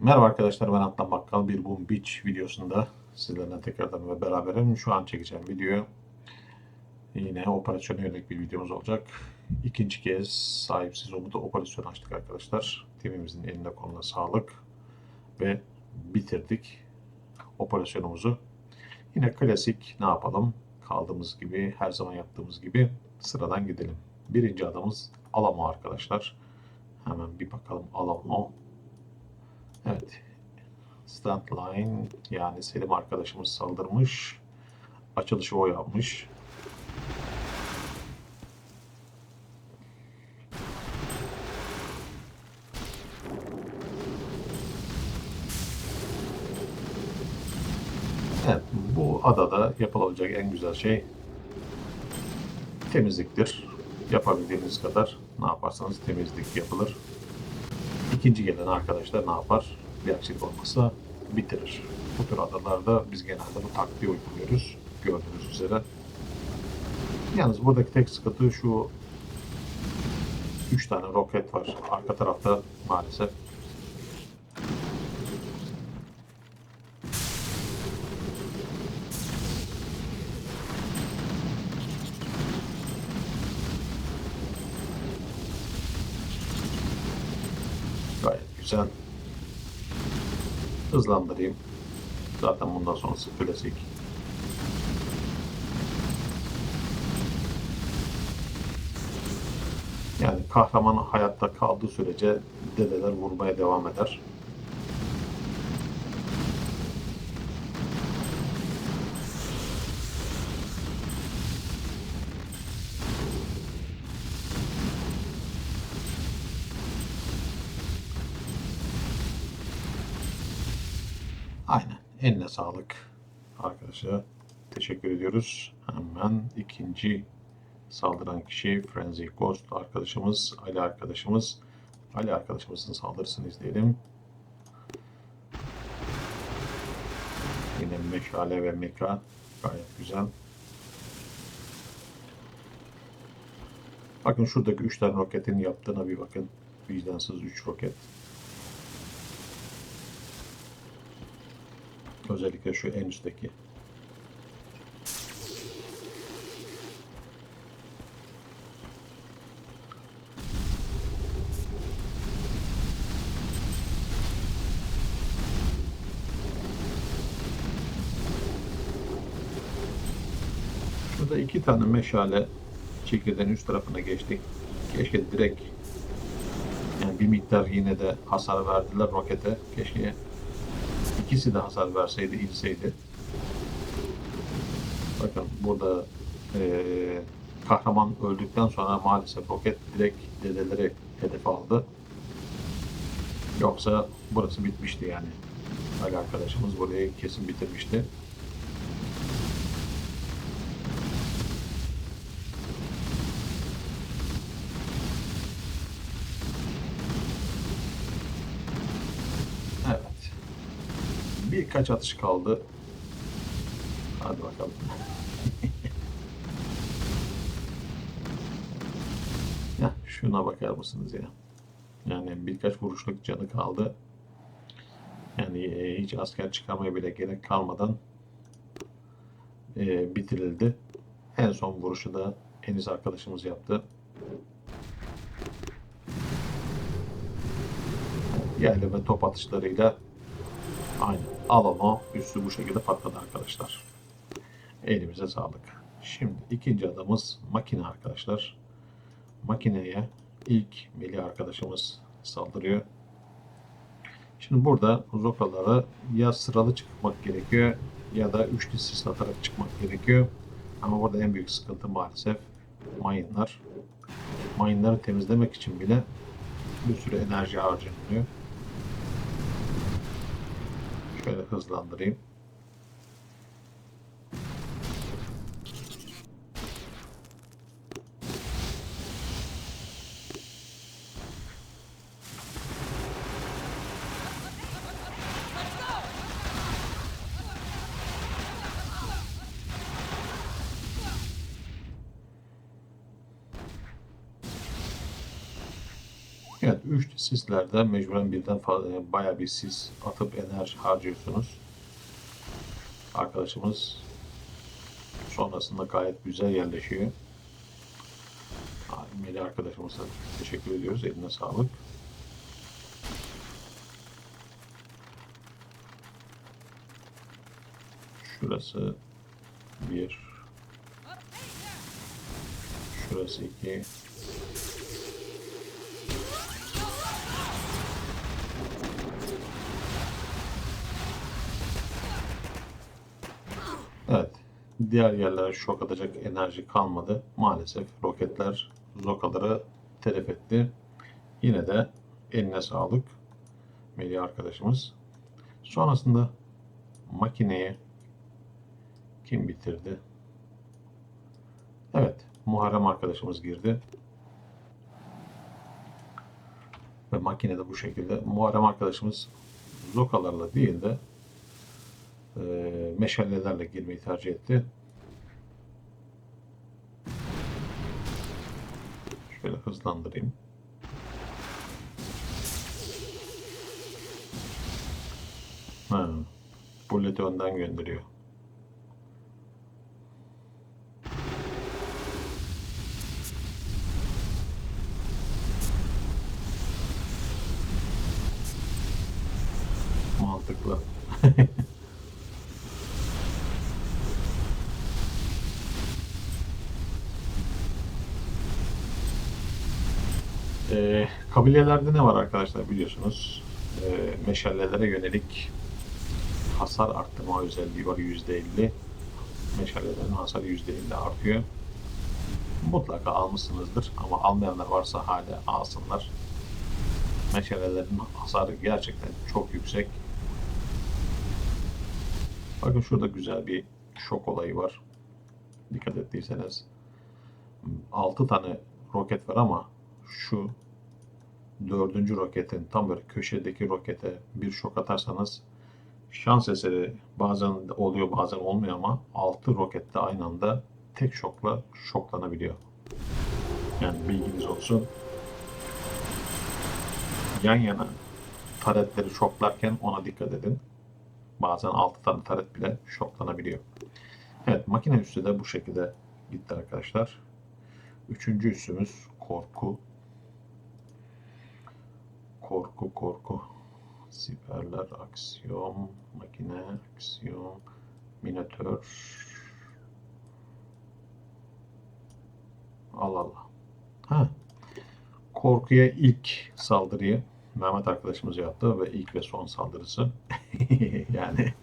Merhaba arkadaşlar ben Atlan Bakkal bir Boom Beach videosunda sizlerle tekrardan ve beraberim. Şu an çekeceğim video yine operasyona yönelik bir videomuz olacak. İkinci kez sahipsiz Umut'u operasyon açtık arkadaşlar. Timimizin eline koluna sağlık ve bitirdik operasyonumuzu. Yine klasik ne yapalım? Kaldığımız gibi her zaman yaptığımız gibi sıradan gidelim. Birinci adamız Alamo arkadaşlar. Hemen bir bakalım Alamo. Evet. Standline yani Selim arkadaşımız saldırmış. Açılışı o yapmış. Evet, bu adada yapılabilecek en güzel şey temizliktir. Yapabildiğiniz kadar ne yaparsanız temizlik yapılır. İkinci gelen arkadaşlar ne yapar? Bir aksilik olmazsa bitirir. Bu tür adalarda biz genelde bu taktiği uyguluyoruz. Gördüğünüz üzere. Yalnız buradaki tek sıkıntı şu 3 tane roket var. Arka tarafta maalesef Hızlandırayım. Zaten bundan sonrası klasik. Yani kahraman hayatta kaldığı sürece dedeler vurmaya devam eder. Aynen. Eline sağlık arkadaşlar. Teşekkür ediyoruz. Hemen ikinci saldıran kişi Frenzy Ghost arkadaşımız, Ali arkadaşımız. Ali arkadaşımızın saldırısını izleyelim. Yine meşale ve meka gayet güzel. Bakın şuradaki 3 tane roketin yaptığına bir bakın. Vicdansız 3 roket. Özellikle şu en üstteki. Şurada iki tane meşale çekirdeğin üst tarafına geçtik. Keşke direkt yani bir miktar yine de hasar verdiler rokete. Keşke İkisi de hasar verseydi, inseydi. Bakın burada eee, kahraman öldükten sonra maalesef roket direkt dedeleri hedef aldı. Yoksa burası bitmişti yani. Ali arkadaşımız burayı kesin bitirmişti. Birkaç atış kaldı. Hadi bakalım. ya şuna bakar mısınız ya? Yani birkaç vuruşluk canı kaldı. Yani e, hiç asker çıkarmaya bile gerek kalmadan e, bitirildi. En son vuruşu da Enis arkadaşımız yaptı. Yerli ve top atışlarıyla Aynen. Alamo üstü bu şekilde patladı arkadaşlar. Elimize sağlık. Şimdi ikinci adamız makine arkadaşlar. Makineye ilk Melih arkadaşımız saldırıyor. Şimdi burada zokalara ya sıralı çıkmak gerekiyor ya da üçlü sis atarak çıkmak gerekiyor. Ama burada en büyük sıkıntı maalesef mayınlar. Mayınları temizlemek için bile bir sürü enerji harcanıyor. Şöyle hızlandırayım. Evet, 3 sislerde mecburen birden fazla, bayağı bir sis atıp enerji harcıyorsunuz. Arkadaşımız sonrasında gayet güzel yerleşiyor. Melih arkadaşımıza teşekkür ediyoruz. Eline sağlık. Şurası bir. Şurası iki. Evet. Diğer yerlere şok atacak enerji kalmadı. Maalesef roketler zokaları telef etti. Yine de eline sağlık Melih arkadaşımız. Sonrasında makineyi kim bitirdi? Evet, Muharrem arkadaşımız girdi. Ve makine de bu şekilde. Muharrem arkadaşımız zokalarla değil de e, meşalelerle girmeyi tercih etti. Şöyle hızlandırayım. Ha, bulleti önden gönderiyor. Mantıklı. Ee, kabilelerde ne var arkadaşlar biliyorsunuz. Ee, meşalelere yönelik hasar arttırma özelliği var %50. Meşalelerin hasarı %50 artıyor. Mutlaka almışsınızdır ama almayanlar varsa hala alsınlar. Meşalelerin hasarı gerçekten çok yüksek. Bakın şurada güzel bir şok olayı var. Dikkat ettiyseniz 6 tane roket var ama şu dördüncü roketin tam böyle köşedeki rokete bir şok atarsanız şans eseri bazen oluyor bazen olmuyor ama 6 rokette aynı anda tek şokla şoklanabiliyor. Yani bilginiz olsun. Yan yana taretleri şoklarken ona dikkat edin. Bazen 6 tane taret bile şoklanabiliyor. Evet makine üssü de bu şekilde gitti arkadaşlar. Üçüncü üssümüz korku. Korku korku. Siperler, aksiyon, makine, aksiyon, minatör. Allah Allah. Ha. Korkuya ilk saldırıyı Mehmet arkadaşımız yaptı ve ilk ve son saldırısı. yani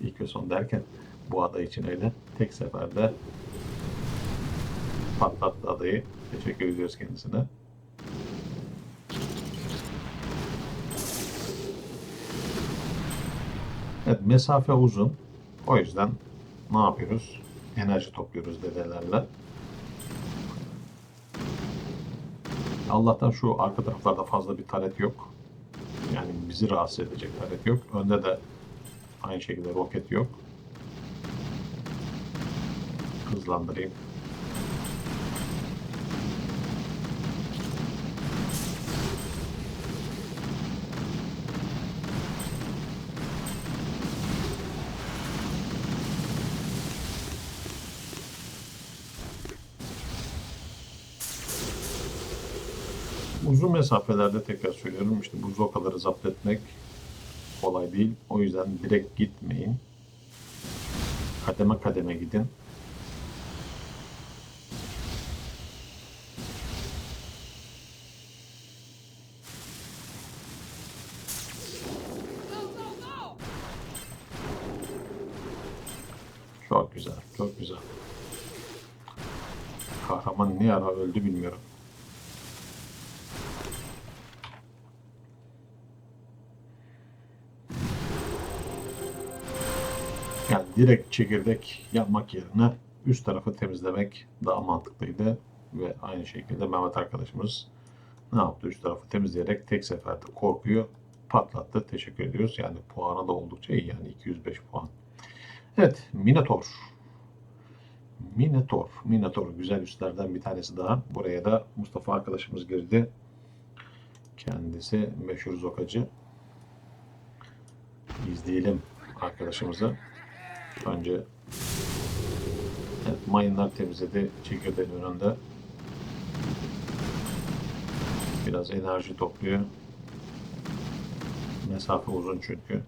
ilk ve son derken bu ada için öyle. Tek seferde patlattı adayı. Teşekkür ediyoruz kendisine. Evet mesafe uzun. O yüzden ne yapıyoruz? Enerji topluyoruz dedelerle. Allah'tan şu arka taraflarda fazla bir taret yok. Yani bizi rahatsız edecek taret yok. Önde de aynı şekilde roket yok. Hızlandırayım. Uzun mesafelerde tekrar söylüyorum işte bu zokaları zapt etmek kolay değil. O yüzden direkt gitmeyin. Kademe kademe gidin. Çok güzel, çok güzel. Kahraman ne ara öldü bilmiyorum. Direkt çekirdek yapmak yerine üst tarafı temizlemek daha mantıklıydı. Ve aynı şekilde Mehmet arkadaşımız ne yaptı? Üst tarafı temizleyerek tek seferde korkuyu patlattı. Teşekkür ediyoruz. Yani puanı da oldukça iyi. Yani 205 puan. Evet. Minotaur. Minotaur. Minotaur güzel üstlerden bir tanesi daha. Buraya da Mustafa arkadaşımız girdi. Kendisi meşhur zokacı. İzleyelim arkadaşımızı. Önce evet, mayınlar temizledi çekirdeğin önünde. Biraz enerji topluyor. Mesafe uzun çünkü.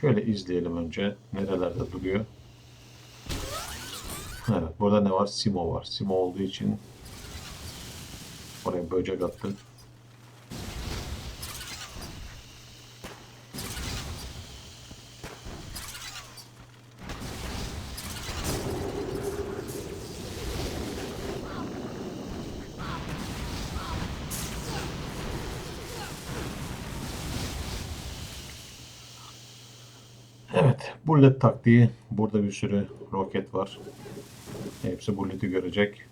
Şöyle izleyelim önce. Nerelerde duruyor. Burada ne var? Simo var. Simo olduğu için oraya böcek attı. Evet, bullet taktiği. Burada bir sürü roket var. Hepsi bulleti görecek.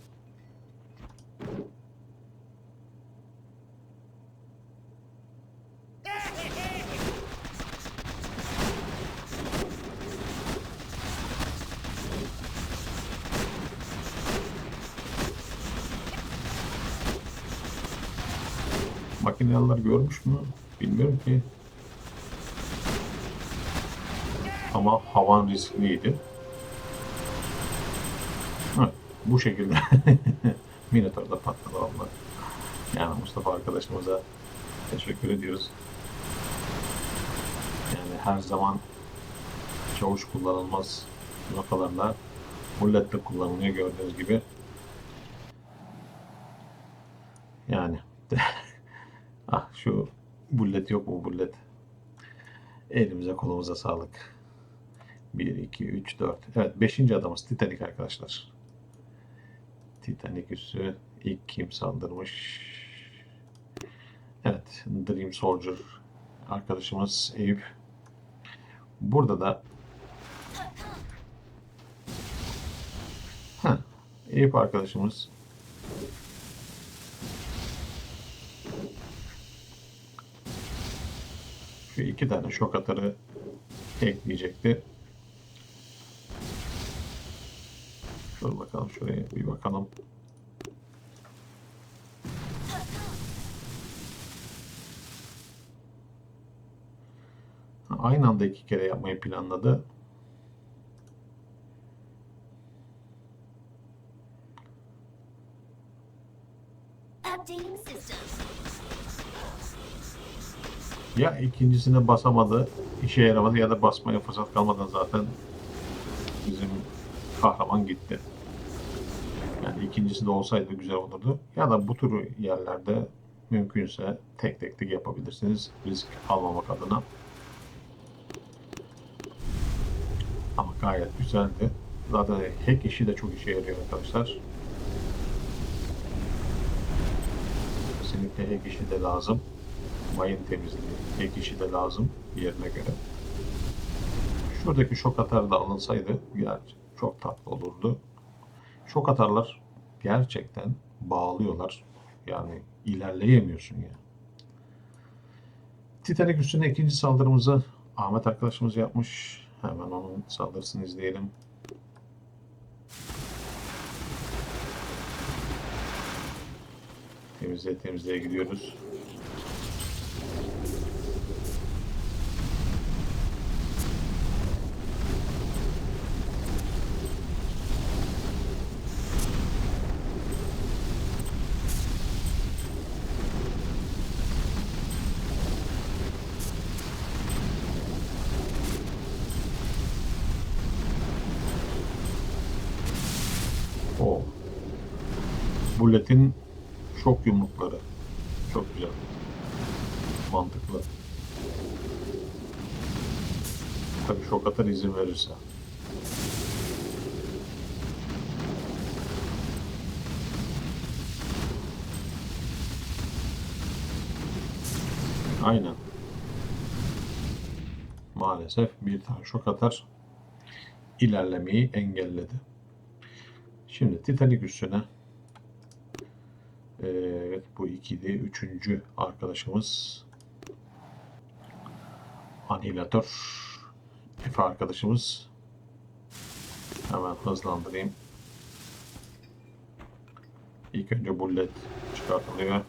Makineler görmüş mü? Bilmiyorum ki. Ama havan riskliydi. Bu şekilde Minotaur'da patladı valla. Yani Mustafa arkadaşımıza teşekkür ediyoruz. Yani her zaman çavuş kullanılmaz notalarla bullet de kullanılıyor gördüğünüz gibi. Yani ah şu bullet yok mu bullet? Elimize kolumuza sağlık. 1, 2, 3, 4. Evet 5. adamız Titanic arkadaşlar. Titanic üssü ilk kim saldırmış? Evet Dream Soldier arkadaşımız Eyüp. Burada da Heh, Eyüp arkadaşımız şu iki tane şok atarı ekleyecekti. Dur bakalım şuraya bir bakalım. Ha, Aynı anda iki kere yapmayı planladı. Ya ikincisine basamadı, işe yaramadı ya da basmaya fırsat kalmadan zaten bizim kahraman gitti. Yani ikincisi de olsaydı güzel olurdu. Ya da bu tür yerlerde mümkünse tek tek tek yapabilirsiniz. Risk almamak adına. Ama gayet güzeldi. Zaten hack işi de çok işe yarıyor arkadaşlar. Kesinlikle hack işi de lazım. Mayın temizliği, hack işi de lazım yerine göre. Şuradaki şok atar da alınsaydı gerçi çok tatlı olurdu. Şok atarlar gerçekten bağlıyorlar. Yani ilerleyemiyorsun ya. Titanic üstüne ikinci saldırımızı Ahmet arkadaşımız yapmış. Hemen onun saldırısını izleyelim. Temizleye temizleye gidiyoruz. O. Bullet'in şok yumrukları. Çok güzel. Mantıklı. Tabii şok atar izin verirse. Aynen. Maalesef bir tane şok atar ilerlemeyi engelledi. Şimdi Titanic üstüne Ee, evet bu ikili üçüncü arkadaşımız Anihilatör Efe arkadaşımız. Hemen hızlandırayım. İlk önce bullet çıkartılıyor.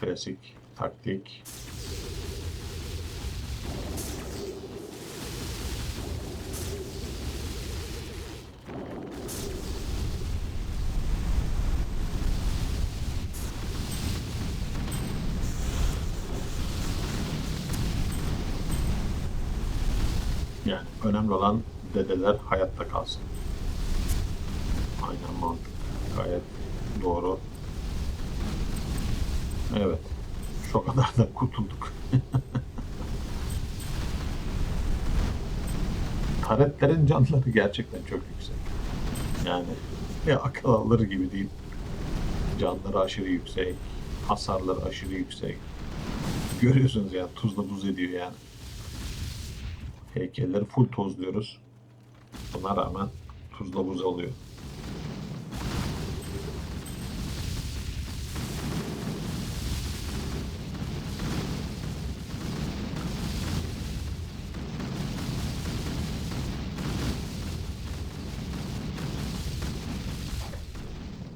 Klasik taktik. Yani önemli olan dedeler hayatta kalsın. Aynen mantık. Gayet doğru. Evet. Şu kadar da kurtulduk. Taretlerin canları gerçekten çok yüksek. Yani ya akıl alır gibi değil. Canları aşırı yüksek. Hasarları aşırı yüksek. Görüyorsunuz ya tuzla buz ediyor yani. Heykelleri full tozluyoruz. Buna rağmen tuzla buz oluyor.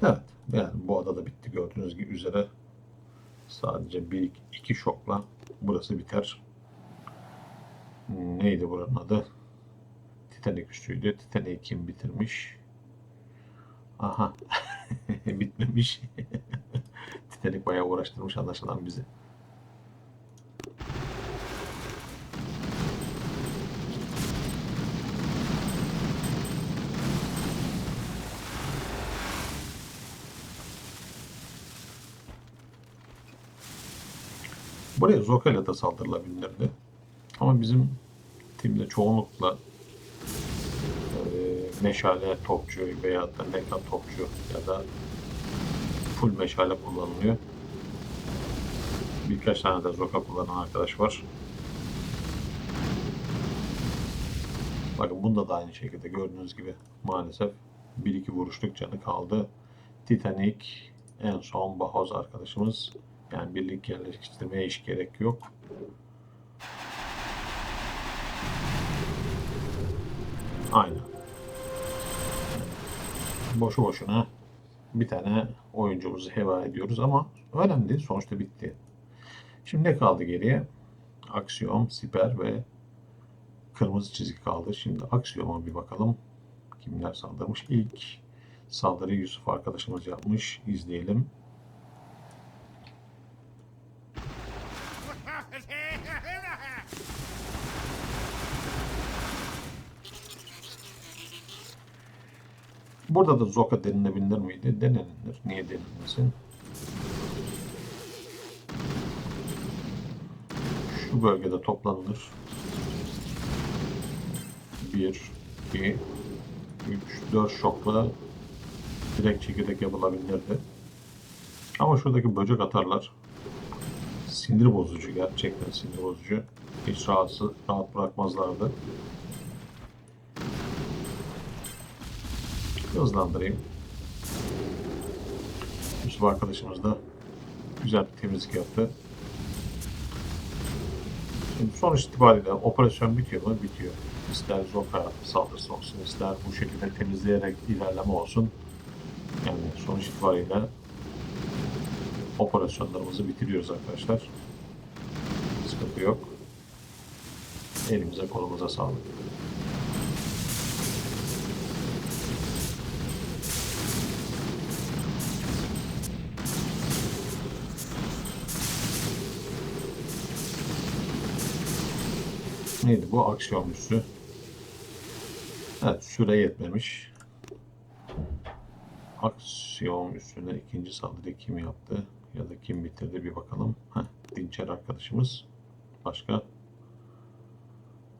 Evet, yani bu ada da bitti gördüğünüz gibi üzere. Sadece bir iki şokla burası biter. Neydi buranın adı? Titanic üstüydü. Titanic'i kim bitirmiş? Aha. Bitmemiş. Titanic bayağı uğraştırmış anlaşılan bizi. Buraya Zoka'yla da saldırılabilirdi. Ama bizim timde çoğunlukla e, meşale topçu veya da mekan topçu ya da full meşale kullanılıyor. Birkaç tane de Zoka kullanan arkadaş var. Bakın bunda da aynı şekilde gördüğünüz gibi maalesef 1-2 vuruşluk canı kaldı. Titanic en son Bahoz arkadaşımız. Yani birlik yerleştirmeye hiç gerek yok. Aynen. Boşu boşuna bir tane oyuncumuzu heva ediyoruz ama önemli değil. Sonuçta bitti. Şimdi ne kaldı geriye? Aksiyon, siper ve kırmızı çizgi kaldı. Şimdi aksiyona bir bakalım. Kimler saldırmış? İlk saldırıyı Yusuf arkadaşımız yapmış. İzleyelim. Burada da Zoka denilebilir miydi? Denenilir. Niye denilmesin? Şu bölgede toplanılır. 1, 2, 3, 4 şokla direkt çekirdek yapılabilirdi. Ama şuradaki böcek atarlar sinir bozucu gerçekten sinir bozucu. Hiç rahatsız, rahat bırakmazlardı. Hızlandırayım. Yusuf arkadaşımız da güzel bir temizlik yaptı. Şimdi sonuç itibariyle operasyon bitiyor mu? Bitiyor. İster Zoka saldırısı olsun, ister bu şekilde temizleyerek ilerleme olsun. Yani sonuç itibariyle operasyonlarımızı bitiriyoruz arkadaşlar. Sıkıntı yok. Elimize kolumuza sağlık. Neydi bu? Üssü. Evet süre yetmemiş. Aksiyon üstüne ikinci saldırı kim yaptı? Ya da kim bitirdi bir bakalım. Heh, Dinçer arkadaşımız. Başka?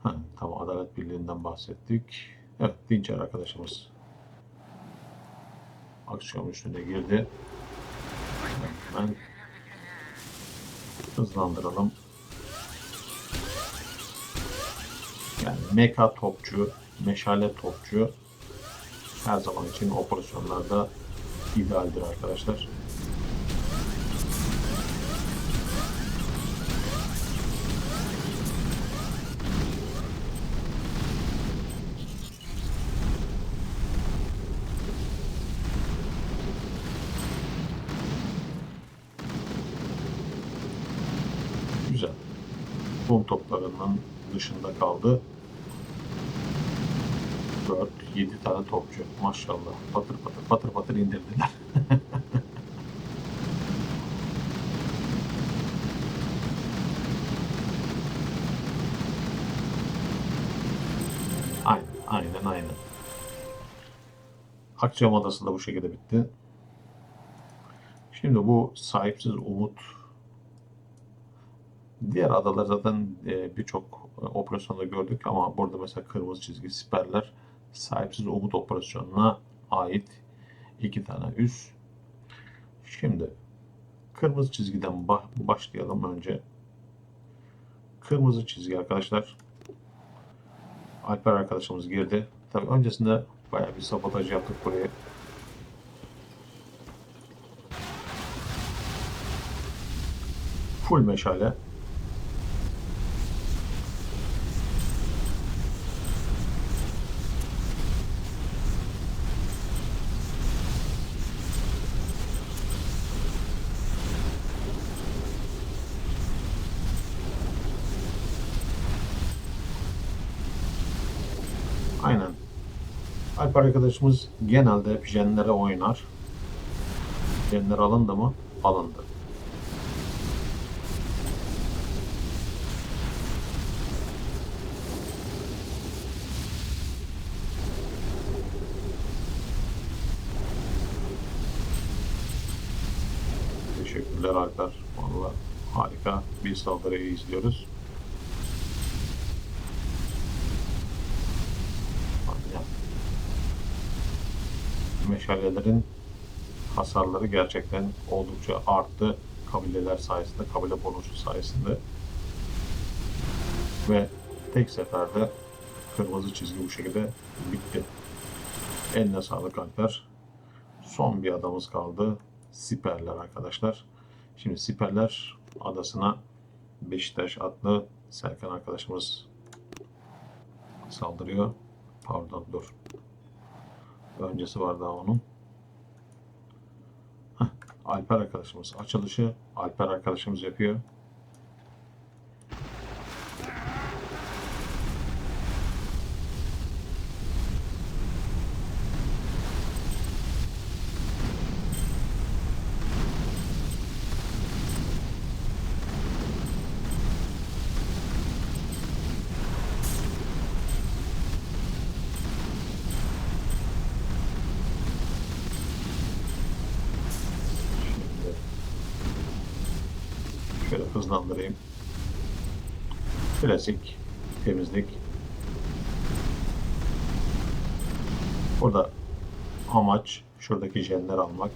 Heh, tamam Adalet Birliği'nden bahsettik. Evet Dinçer arkadaşımız. Aksiyon üstüne girdi. Hemen hızlandıralım. Yani meka topçu, meşale topçu her zaman için operasyonlarda idealdir arkadaşlar. Güzel. Kum toplarının dışında kaldı. 4 7 tane topçu. Maşallah. Patır patır patır patır indirdiler. aynen, aynen, aynen. Akçam Adası da bu şekilde bitti. Şimdi bu sahipsiz umut diğer adalar zaten e, birçok e, operasyonda gördük ama burada mesela kırmızı çizgi siperler sahipsiz umut operasyonuna ait iki tane üs. Şimdi kırmızı çizgiden ba- başlayalım önce. Kırmızı çizgi arkadaşlar. Alper arkadaşımız girdi. Tabii öncesinde bayağı bir sabotaj yaptık buraya. Full meşale. Aynen. Alp arkadaşımız genelde hep jenlere oynar. Jenler alındı mı? Alındı. Teşekkürler Alper. Vallahi harika bir saldırıyı izliyoruz. Ya. Meşalelerin hasarları gerçekten oldukça arttı kabileler sayesinde, kabile bonusu sayesinde. Ve tek seferde kırmızı çizgi bu şekilde bitti. Eline sağlık Alper. Son bir adamız kaldı. Siperler arkadaşlar. Şimdi Siperler adasına Beşiktaş adlı Serkan arkadaşımız saldırıyor. Pardon dur. Öncesi var daha onun. Heh, Alper arkadaşımız. Açılışı Alper arkadaşımız yapıyor. Şimdi şöyle hızlandırayım. Klasik temizlik. Burada amaç şuradaki jenler almak.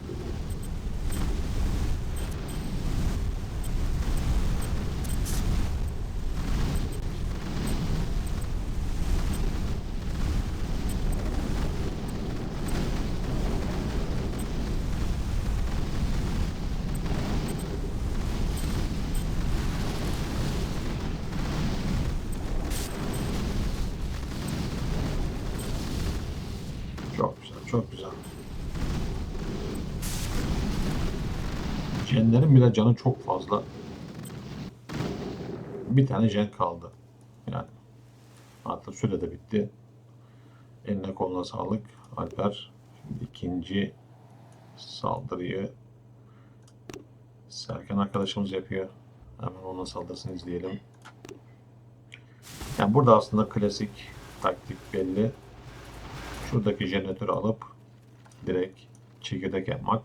Çok güzel, çok güzel. Canı çok fazla. Bir tane jen kaldı. Yani hatta süre de bitti. Eline koluna sağlık Alper. Şimdi ikinci saldırıyı Serkan arkadaşımız yapıyor. Hemen onun saldırısını izleyelim. Yani burada aslında klasik taktik belli. Şuradaki jeneratörü alıp direkt çekirdek yapmak.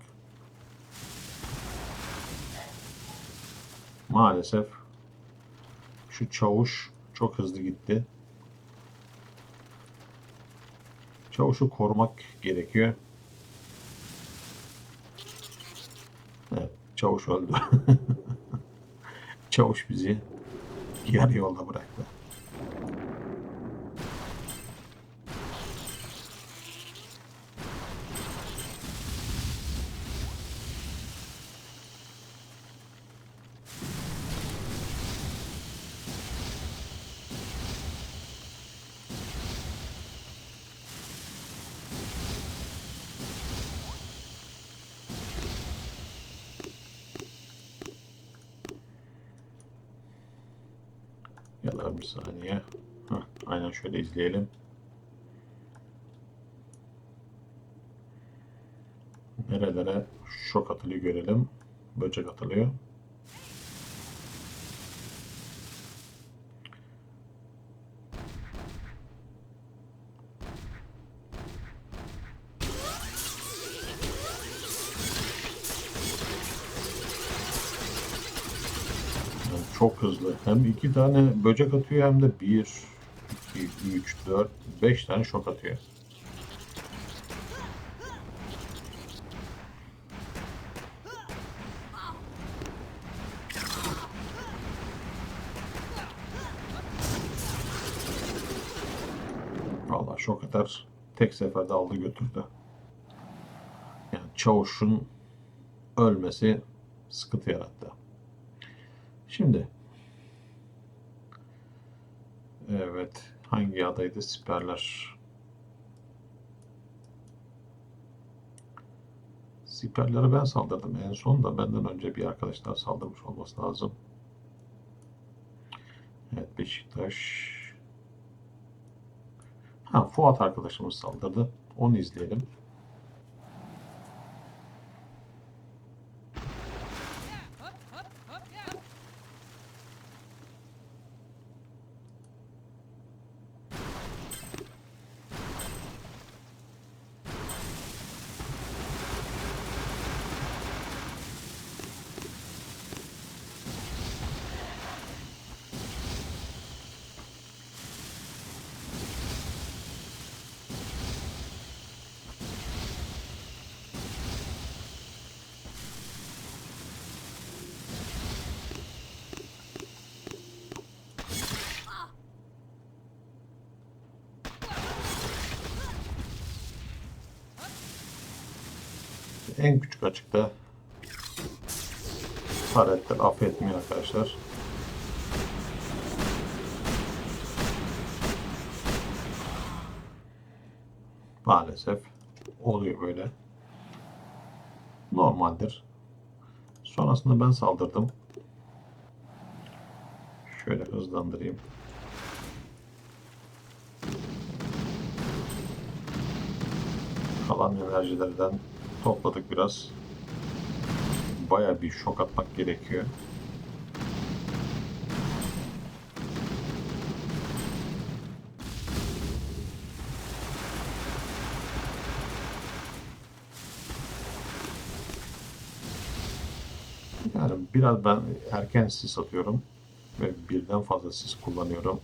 Maalesef şu çavuş çok hızlı gitti. Çavuşu korumak gerekiyor. Evet, çavuş öldü. çavuş bizi yarı yolda bıraktı. Abi bir saniye. Heh, aynen şöyle izleyelim. Nerelere şok atılıyor görelim. Böcek atılıyor. Yani hızlı. Hem iki tane böcek atıyor hem de bir, iki, üç, dört, beş tane şok atıyor. Vallahi şok atar. Tek seferde aldı götürdü. Yani çavuşun ölmesi sıkıntı yarattı. Şimdi Evet. Hangi adaydı? Siperler. Siperlere ben saldırdım. En son da benden önce bir arkadaş daha saldırmış olması lazım. Evet Beşiktaş. Ha Fuat arkadaşımız saldırdı. Onu izleyelim. En küçük açıkta taretler affetmiyor arkadaşlar. Maalesef oluyor böyle. Normaldir. Sonrasında ben saldırdım. Şöyle hızlandırayım. Kalan enerjilerden topladık biraz. Baya bir şok atmak gerekiyor. Yani biraz ben erken sis atıyorum ve birden fazla sis kullanıyorum.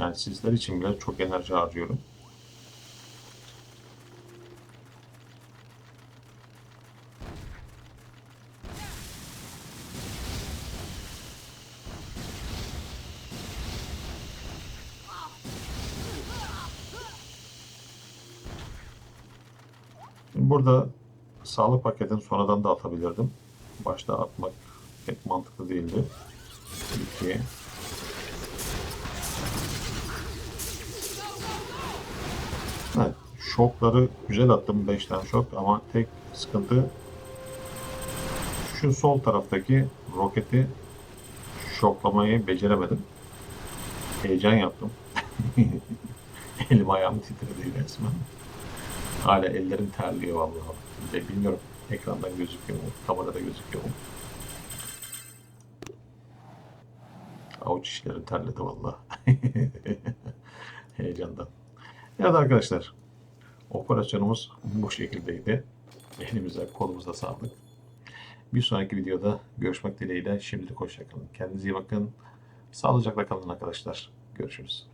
Yani sizler için bile çok enerji harcıyorum. Burada sağlık paketini sonradan da atabilirdim. Başta atmak pek mantıklı değildi. 2 Evet, şokları güzel attım 5 tane şok ama tek sıkıntı şu sol taraftaki roketi şoklamayı beceremedim. Heyecan yaptım. Elim ayağım titredi resmen. Hala ellerim terliyor vallahi. De bilmiyorum ekrandan gözüküyor mu, kamerada gözüküyor mu? Avuç işlerim terledi vallahi. Heyecandan. Evet arkadaşlar, operasyonumuz bu şekildeydi. Elimize, kolumuza sağlık. Bir sonraki videoda görüşmek dileğiyle. Şimdilik hoşçakalın. Kendinize iyi bakın. Sağlıcakla kalın arkadaşlar. Görüşürüz.